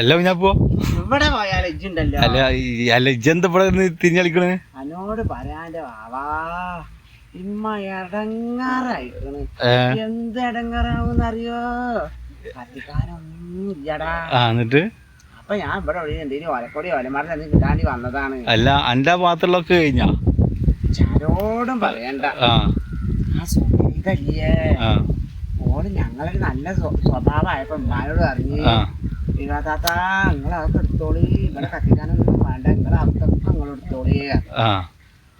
അല്ല പോ ഇവിടെ പോയാൽ ഇജ്ജുണ്ടല്ലോ അല്ല അല്ല ഇജ്ജെന്താ ഇവിടെ നിന്ന് തിരിഞ്ഞളിക്കണ്? അനോട് പറയാന്റെ വാവാ ഇമ്മ ഇടങ്ങാറായിക്കണ് എന്ത് ഇടങ്ങാറാവൂന്ന് അറിയോ കത്തിക്കാനൊന്നും ഇല്ലടാ ആ എന്നിട്ട്? അപ്പൊ ഞാൻ ഇവിടെ എവിടെ എന്തെങ്കിലും ഓലക്കൊടി ഓലമാരുടെ എന്തെങ്കിലും കിട്ടാണ്ടി വന്നതാണ്. അല്ല അന്റെ പാത്രങ്ങളൊക്കെ കഴിഞ്ഞാ? ചാരോടും പറയണ്ട. ആ. ആ സുഖിതല്ലേ ആ. ഓൾ ഞങ്ങളൊരു നല്ല സ്വ- സ്വഭാവമായപ്പോ ഉമ്മാനോട് പറഞ്ഞു. താത്ത നിങ്ങൾ അതൊക്കെ എടുത്തോളി. ഇവിടെ കത്തിക്കാനൊന്നും വേണ്ട. നിങ്ങൾ അതൊക്കെ നിങ്ങൾ എടുത്തോളി. ആ.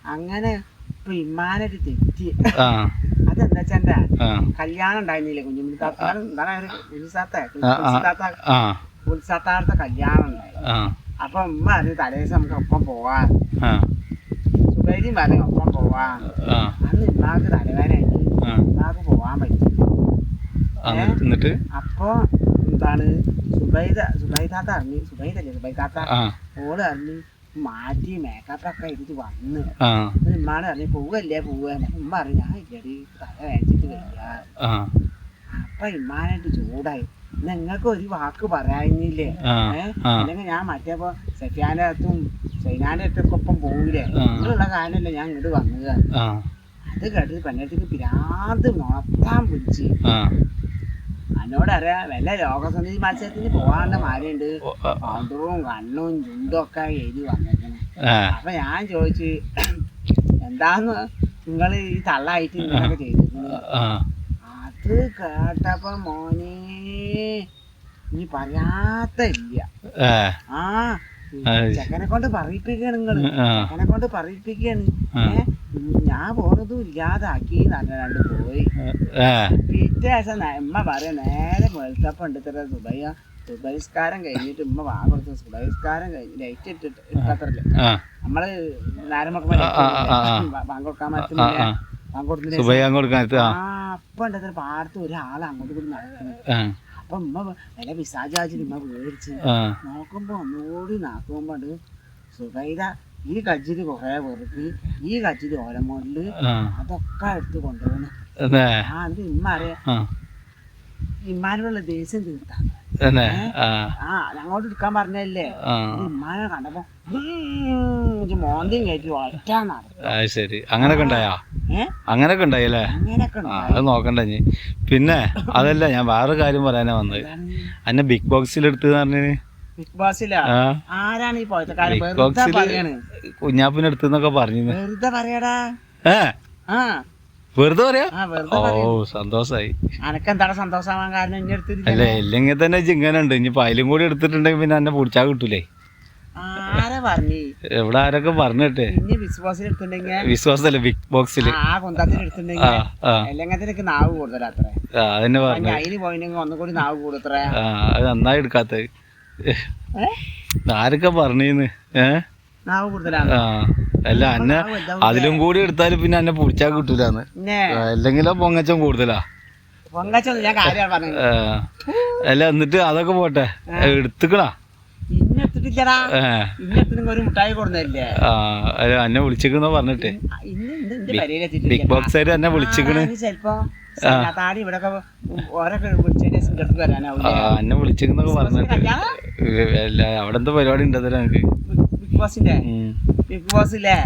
അങ്ങനെ ഇപ്പൊ ഇമ്മാനൊരു തെറ്റി. അതെന്താ വെച്ചാ കല്യാണം ഉണ്ടായിരുന്നില്ലേ? കുഞ്ഞുമുടി താത്ത. എന്താണ് കുഞ്ഞിസാത്ത ഉത്സാത്താർത്ത കല്യാണം ഉണ്ടായി അപ്പൊ ഉമ്മ പറഞ്ഞു തലേദിവസം നമുക്ക് ഒപ്പം പോവാ. ആ. സുബൈരിയും പറഞ്ഞു ഒപ്പം പോവാ. അന്ന് ഇമ്മാക്ക് തലവേനായിട്ട് ഇമ്മാക്ക് പോവാൻ പറ്റി അപ്പൊ എന്താണ്? സുബൈദ സുബൈദാത്ത അറിഞ്ഞു സുബൈദല്ലേ? സുബൈദാത്ത. ഓൾ അറിഞ്ഞു മാറ്റി മേക്കപ്പൊക്കെ എടുത്ത് വന്ന്. ഉമ്മാണ് ഉമ്മാട് പോവല്ലേ പോവുക ഉമ്മ പറഞ്ഞു ഞാൻ ഇല്ലടി തല വേച്ചിട്ട് വയ്യ. അപ്പൊ ഇമ്മാനായിട്ട് ചൂടായി. നിങ്ങൾക്ക് ഒരു വാക്ക് പറയാനില്ലേ? അല്ലെങ്കിൽ ഞാൻ മറ്റേപ്പോ സഫിയാന്റെ അടുത്തും സൈനാന്റെ അടുത്തൊക്കെ ഒപ്പം പോവില്ലേ? ആ. ഇങ്ങനെയുള്ള കാലമല്ലേ ഞാൻ ഇങ്ങോട്ട് വന്നത്? അത് കേട്ടിട്ട് പെണ്ണടുത്തേക്ക് പിരാന്ത് പിടിച്ച്. എന്നോട് അറിയാം വല്ല ലോകസമിതി മത്സരത്തിന് പോകാണ്ട് മാരിയുണ്ട് ഓ, പൗണ്ടറും കണ്ണും ചുണ്ടും ഒക്കെ എഴുതി വന്നേക്കണേ അപ്പൊ ഞാൻ ചോദിച്ചു എന്താന്ന് നിങ്ങൾ ഈ തള്ളായിട്ട് നിങ്ങളൊക്കെ ചെയ്തിരുന്നത് ആ അത് കേട്ടപ്പോ മോനെ ഇനി പറയാത്ത ഇല്ല. ആ. ചെക്കനെ കൊണ്ട് പറയിപ്പിക്കാണ് നിങ്ങൾ. ചെക്കനെ കൊണ്ട് പറയിപ്പിക്കാണ്. ആ. ഞാൻ പോണതും ഇല്ലാതാക്കി നല്ല രണ്ട് പോയി. പിറ്റേ ദിവസം ഉമ്മ പറയാ നേരെ വെളുത്തപ്പം എടുത്തിട്ട് ഇത്ര സുബൈ സുബൈസ്കാരം കഴിഞ്ഞിട്ട് ഉമ്മ വാ കൊടുത്തു സുബൈസ്കാരം കഴിഞ്ഞ് ലൈറ്റ് ഇട്ടിട്ട് ഇട്ടത്രല്ലേ നമ്മൾ നാരമൊക്കെ ആ പറ്റുന്നില്ല. അപ്പൊ ഉണ്ട് ഇത്ര പാടത്ത് ഒരാൾ അങ്ങോട്ട് കൂടി നടക്കുന്നത് അപ്പൊ ഉമ്മ വില വിസാജാജിന് ഉമ്മ മേടിച്ച് ആ. നോക്കുമ്പോ ഒന്നുകൂടി നോക്കുമ്പോണ്ട് സുബൈദ ഈ കച്ചിരി കുറെ വെറുക്ക് ഈ കച്ചിരി ഓലമോണ്ട് അതൊക്കെ എടുത്ത് ആ അത് ഇമ്മറിയ ഇമ്മാനുള്ള ഇമ്മാനോടുള്ള ദേഷ്യം തീർത്താ. ആ. ഞങ്ങോട്ട് എടുക്കാൻ പറഞ്ഞല്ലേ ഇമ്മാനെ കണ്ടപ്പോ മോന്തിയും കയറ്റി ഒറ്റ നടക്കും അത് ശരി. അങ്ങനൊക്കെ ഉണ്ടായാ? അങ്ങനൊക്കെ ഉണ്ടായില്ലേ? അത് നോക്കണ്ട ഇനി. പിന്നെ അതല്ല ഞാൻ വേറെ കാര്യം പറയാനാ വന്നത്. അന്നെ ബിഗ് ബോക്സിൽ എടുത്തു പറഞ്ഞു ബിഗ് ബോസിലാ. ആരാണ് ഈ വെറുതെ പറഞ്ഞു വെറുതെ പറയടാ. ആ. വെറുതെ പറയാ? ഓ സന്തോഷായി. അനക്കെന്താണ് സന്തോഷമാവാൻ കാരണം ഇനി എടുത്തിട്ടില്ല? അല്ല ഇല്ലെങ്കിൽ തന്നെ ജിങ്ങനുണ്ട് ഇനി പായലും കൂടി എടുത്തിട്ടുണ്ടെങ്കിൽ പിന്നെ എന്നെ പൊടിച്ചാ കിട്ടൂലേ? ആരാ പറഞ്ഞു? എവിടെ ആരൊക്കെ പറഞ്ഞിട്ടെ? ഇനി എടുത്തിട്ടുണ്ടെങ്കിൽ? വിശ്വാസല്ലേ ബിഗ് ബോക്സിൽ ആ എടുത്തിട്ടുണ്ടെങ്കിൽ? നാവ് കൂടുതലാ അത്ര. ആ അതന്നെ അപ്പൊ പറഞ്ഞു അതിന് പോയില്ലെങ്കിൽ ഒന്നുകൂടി നാവ് കൂടുതത്ര ആ അത് നന്നായി എടുക്കാത്ത ആരൊക്കെ പറഞ്ഞീന്ന്? ഏ? ആ അല്ല അന്നെ. അതിലും കൂടി എടുത്താലും പിന്നെ എന്നെ പൊടിച്ചാ കിട്ടൂലെന്ന്. അല്ലെങ്കിലോ പൊങ്ങച്ചം കൂടുതലാ. അല്ല എന്നിട്ട് അതൊക്കെ പോട്ടെ. എടുത്തുക്കണാ? അല്ല എന്നെ വിളിച്ചിക്കണോ പറഞ്ഞിട്ട്. ബിഗ് ബോക്സ് ആയിട്ട് എന്നെ വിളിച്ചിക്കണ് ചെലപ്പോ താടി ഇവിടെ എന്നെ വിളിച്ചൊക്കെ പറഞ്ഞിട്ട്. അവിടെ എന്താ പരിപാടി ഉണ്ടല്ലോ എനിക്ക് ബിഗ് ബോസിന്റെ. ബിഗ് ബോസില്ലേ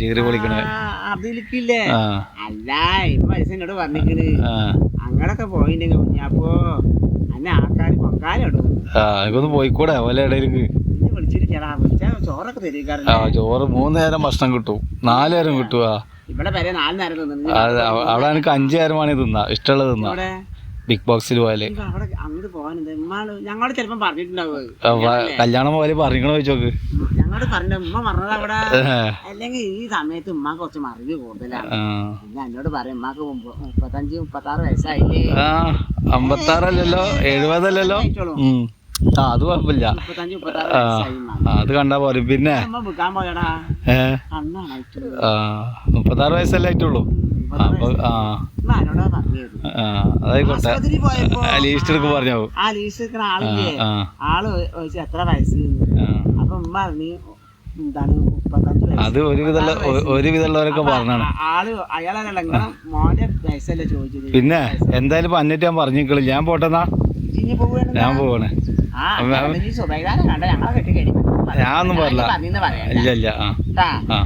ചീറി പൊളിക്കണ. അതിലിക്കില്ലേ അല്ല ഇപ്പൊ പൈസനോട് പറഞ്ഞിക്കണ് ആ. അങ്ങടൊക്കെ പോയിണ്ടെങ്കിൽ അപ്പോ അന്നെ ആൾക്കാർ എനിക്കൊന്ന് പോയിക്കൂടെ ഓല ഇടയിലേക്ക്. ചോറ് മൂന്ന് നേരം ഭക്ഷണം കിട്ടും. നാല് നേരം കിട്ടുക അവിടെ എനിക്ക് അഞ്ചു നേരം വേണേ തിന്നാ. ഇഷ്ടമുള്ളത് തിന്നാ. ബിഗ് ബോക്സിൽ പോയാൽ. കല്യാണം പോലെ പറഞ്ഞിക്കണോ ചോക്ക് ഞങ്ങളോട് പറഞ്ഞ ഉമ്മ പറഞ്ഞത് അവിടെ. ഏ, അല്ലെങ്കിൽ ഈ സമയത്ത് ഉമ്മ കുറച്ച് മറിവ് കൂടുതലാണ് ആ. പിന്നെ എന്നോട് പറയും ഉമ്മാക്ക് മുപ്പ- മുപ്പത്തഞ്ച് മുപ്പത്താറ് വയസ്സായില്ലേ? ആ അമ്പത്താറല്ലല്ലോ? എഴുപതല്ലല്ലോ? ആ അത് കുഴപ്പമില്ല. അത് കണ്ടാ പോരെ. പിന്നെ? ഏ? ആ മുപ്പത്താറ് വയസ്സല്ലേ ആയിട്ടുള്ളൂ? അപ്പൊ ആ. അതായിക്കോട്ടെ ആശുപത്രി പോയപ്പോ ആ, ലീസ്റ്റ് എടുക്ക് പറഞ്ഞാവും. ആ ലീസ്റ്റ് എടുക്കുന്ന ആളില്ലേ? ആൾ എത്ര വയസ്സ്? എന്ന്. ആ. അപ്പൊ ഉമ്മ പറഞ്ഞു അത് ഒരുവിധമുള്ള ഒരുവിധമുള്ളവരൊക്കെ പറഞ്ഞാണ്. പിന്നെ? എന്തായാലും ഇപ്പൊ അന്നിട്ട് ഞാൻ പറഞ്ഞിക്കളി ഞാൻ പോട്ടെന്നാ. ഞാൻ പോവാണ്. ആ ഈ സുബൈദാനെ കണ്ട ഞങ്ങളെ കെട്ടി കഴിഞ്ഞു ഞാനൊന്നും പറഞ്ഞില്ല. പറഞ്ഞിന്ന് പറയാം ഇല്ല ഇല്ല ആ. ആ.